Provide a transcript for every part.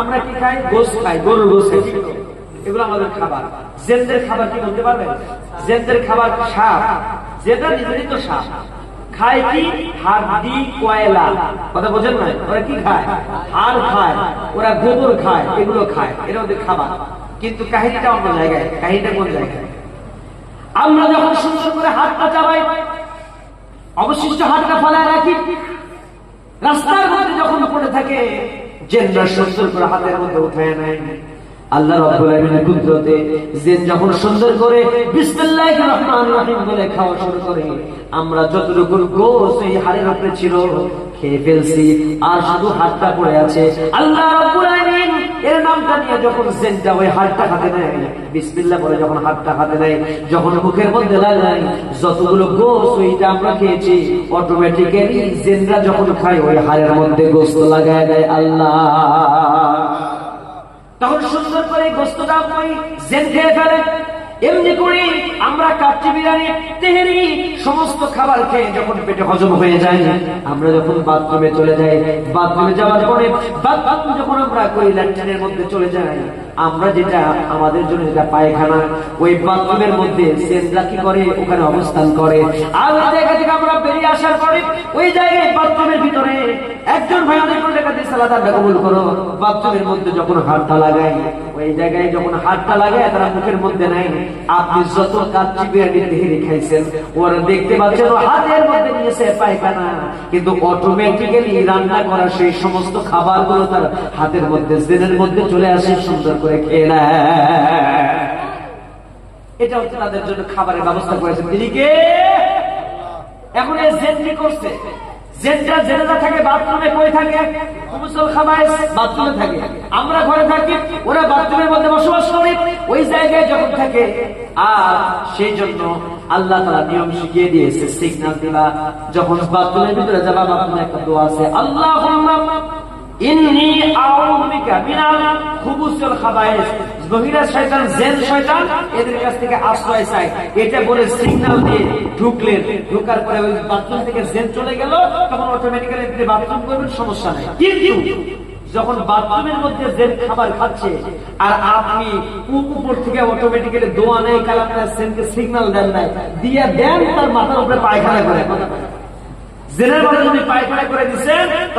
আমরা কি খাই? গোস খাই, গরুর গোস খাই। এগুলো আমাদের খাবার। জেনদের খাবার কি বলতে পারবেন? জেনদের খাবার সাপ। যেটা নিজেরই তো সাপ। খায় কি? কয়লা। কথা বোঝেন না ওরা কি খায়? হাড় খায়। ওরা গোবর খায়, এগুলো খায়। ওদের খাবার। কিন্তু কাহিনীটা অন্য জায়গায়। কাহিনীটা কোন জায়গায়? আমরা যখন সুন্দর করে হাতটা চালাই, অবশিষ্ট হাতটা ফলায় রাখি। রাস্তার মধ্যে যখন পড়ে থাকে জেনরা সুন্দর করে হাতের মধ্যে উঠায় নেয় আল্লাহ রাব্বুল আলামিনের কুদরতে জেন যখন সুন্দর করে বিসমিল্লাহির রহমানির রহিম বলে খাওয়া শুরু করে, আমরা যতটুকু গোস এই হাড়ের উপরে ছিল, খেয়ে ফেলছি, আর শুধু হাতটা পড়ে আছে। আল্লাহ আলামিন এর নামটা নিয়ে যখন জেনটা ওই হাতটা হাতে নেয়, বিসমিল্লাহ বলে যখন হাতে নেয়, যখন মুখের মধ্যে লাগায় যতগুলো গোস ওইটা আমরা খেয়েছি অটোমেটিক্যালি জেনরা যখন খায়, ওই হাড়ের মধ্যে গোস্ত লাগায় দেয় আল্লাহ। তখন সুন্দর করে গোস্তটা খেয়ে এমনি করে আমরা কাচ্চি বিরিয়ানি তেহেরি সমস্ত খাবার খেয়ে যখন পেটে হজম হয়ে যায়, আমরা যখন বাথরুমে চলে যাই, বাথরুমে যাওয়ার পরে বাথরুম যখন আমরা করি, ল্যাট্রিনের মধ্যে চলে যাই, আমরা যেটা আমাদের জন্য যেটা পায়খানা, ওই বাথরুমের মধ্যে সেনরা কি করে? ওখানে অবস্থান করে। আর ওই জায়গা থেকে আমরা বেরিয়ে আসার পরে ওই জায়গায় বাথরুমের ভিতরে একজন ভাই অনেক করে টাকা দিয়ে সালাদ কবুল করো। বাথরুমের মধ্যে যখন হাতটা লাগায় ওই জায়গায় যখন হাতটা লাগায় তারা মুখের মধ্যে নাই। আপনি যত কাচ্চি বিরিয়ানি তেহেরি খাইছেন ওরা দেখতে পাচ্ছেন হাতের মধ্যে নিয়েছে পায়খানা। কিন্তু অটোমেটিক্যালি রান্না করা সেই সমস্ত খাবারগুলো তার হাতের মধ্যে জেনের মধ্যে চলে আসে, সুন্দর করে খেয়ে এটা হচ্ছে তাদের জন্য খাবারের ব্যবস্থা করেছে। তিনি কে? এখন করছে? জেনটা থাকে, বাথরুমে কই থাকে বাথরুমে থাকে। আমরা ঘরে থাকি, ওরা বাথরুমের মধ্যে বসবাস করে। ওই জায়গায় যখন থাকে, আর সেই জন্য আল্লাহ তারা নিয়ম শিখিয়ে দিয়েছে, সিগনাল দিবা যখন বাথরুমের ভিতরে যাবা, বাথরুমে একটা দোয়া আছে আল্লাহ ইন্নি আউযু বিকা মিনাল খুবুসিল খাবায়েস মহিলা শয়তান জেন শয়তান, এদের কাছ থেকে আশ্রয় চাই এটা বলে সিগন্যাল দিয়ে ঢুকলেন। ঢুকার পরে ওই বাথরুম থেকে জেন চলে গেল, তখন অটোমেটিক্যালি তিনি বাথরুম করবেন, সমস্যা কিন্তু যখন বাথরুমের মধ্যে জেন খাবার খাচ্ছে, আর আপনি উপর থেকে অটোমেটিক্যালি দোয়া নেই, কালাম সেনকে সিগন্যাল দেন নাই, দিয়ে দেন, তার মাথার উপরে পায়খানা করে। জেনের যদি পায়খানা করে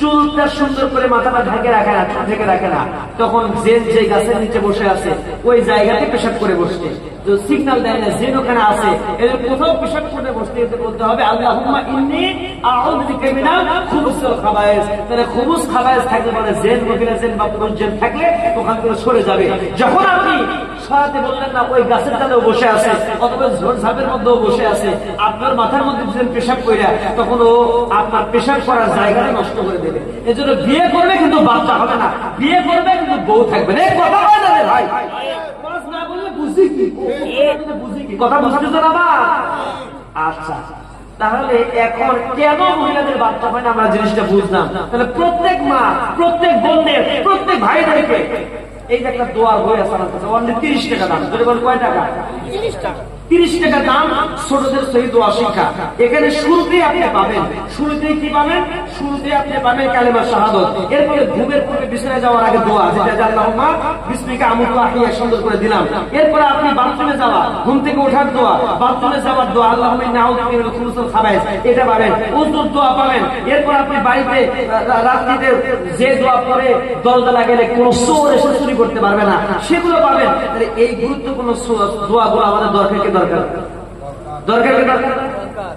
চুলটা সুন্দর করে মাথাটা ঢাকে রাখে না, ঢেকে রাখে না। তখন জেন যে গাছের নিচে বসে আছে, ওই জায়গাতে পেশাব করে বসছে। তো সিগন্যাল দেয় না, জেন ওখানে আছে। এদের কোথাও পেশাব করে বসতে বলতে হবে আল্লাহ ইন্নি আপনার মাথার মধ্যে পেশাব কইরা, তখন ও আপনার পেশাব করার জায়গাটা নষ্ট করে দেবে। এজন্য বিয়ে করবে কিন্তু বাচ্চা হবে না। বিয়ে করবে কিন্তু বউ থাকবে না। কথা হয় না ভাই? বুঝি কি? কথা বুঝতে না আচ্ছা। তাহলে এখন কেন মহিলাদের বাচ্চা হয় না আমরা জিনিসটা বুঝলাম? তাহলে প্রত্যেক মা, প্রত্যেক বোনদের, প্রত্যেক ভাইদেরকে এই যে একটা দোয়ার বই আছে আমার তিরিশ টাকা দাম। কয় টাকা? তিরিশ টাকা। তিরিশ টাকা দাম ছোটদের সহি দোয়া শিক্ষা এখানে শুরুতেই আপনি পাবেন। শুরুতেই কি পাবেন? শুরুতেই আপনি পাবেন কালেমা শাহাদত। এরপরে ঘুমের পূর্বে বিছানায় যাওয়ার আগে দোয়া। যেটা জানলাম মা বিসমিকা আমুল আহিয়া সুন্দর করে দিলাম। এরপরে আপনি বাথরুমে যাওয়া, ঘুম থেকে ওঠার দোয়া, বাথরুমে যাওয়ার দোয়া আল্লাহ নাউযু খুলুসুল এটা পাবেন। উজুর দোয়া পাবেন। এরপর আপনি বাড়িতে রাত্রিতে যে দোয়া পরে দরজা গেলে কোন চুরি করতে পারবে না। সেগুলো পাবেন। এই গুরুত্বপূর্ণ দোয়াগুলো আমাদের দরকার? দরকার। দরকার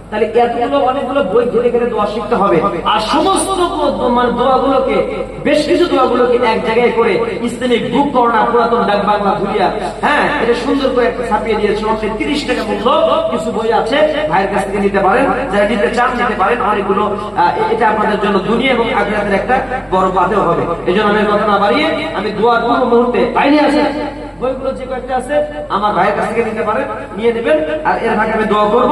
তাহলে এতগুলো, অনেকগুলো বই ঘুরে ঘুরে দোয়া শিখতে হবে। আর সমস্ত মানে দোয়াগুলোকে, বেশ কিছু দোয়াগুলোকে এক জায়গায় করে ইসলামিক বুক করোনা, পুরাতন ডাক বাংলা ঘুরিয়া হ্যাঁ এটা সুন্দর করে একটা ছাপিয়ে দিয়েছে। অনেক তিরিশ টাকা মূল্য কিছু বই আছে। ভাইয়ের কাছ থেকে নিতে পারেন। যারা নিতে চান, নিতে পারেন। অনেকগুলো এটা আপনাদের জন্য দুনিয়া এবং আগ্রাতের একটা বড় পাতেও হবে। এই জন্য আমি কথা না বাড়িয়ে আমি দোয়ার কোনো মুহূর্তে। বাইরে আছে বইগুলো যে কয়েকটা আছে, আমার ভাইয়ের কাছ থেকে নিতে পারেন, নিয়ে নেবেন, আর এর ভাগে আমি দোয়া করব।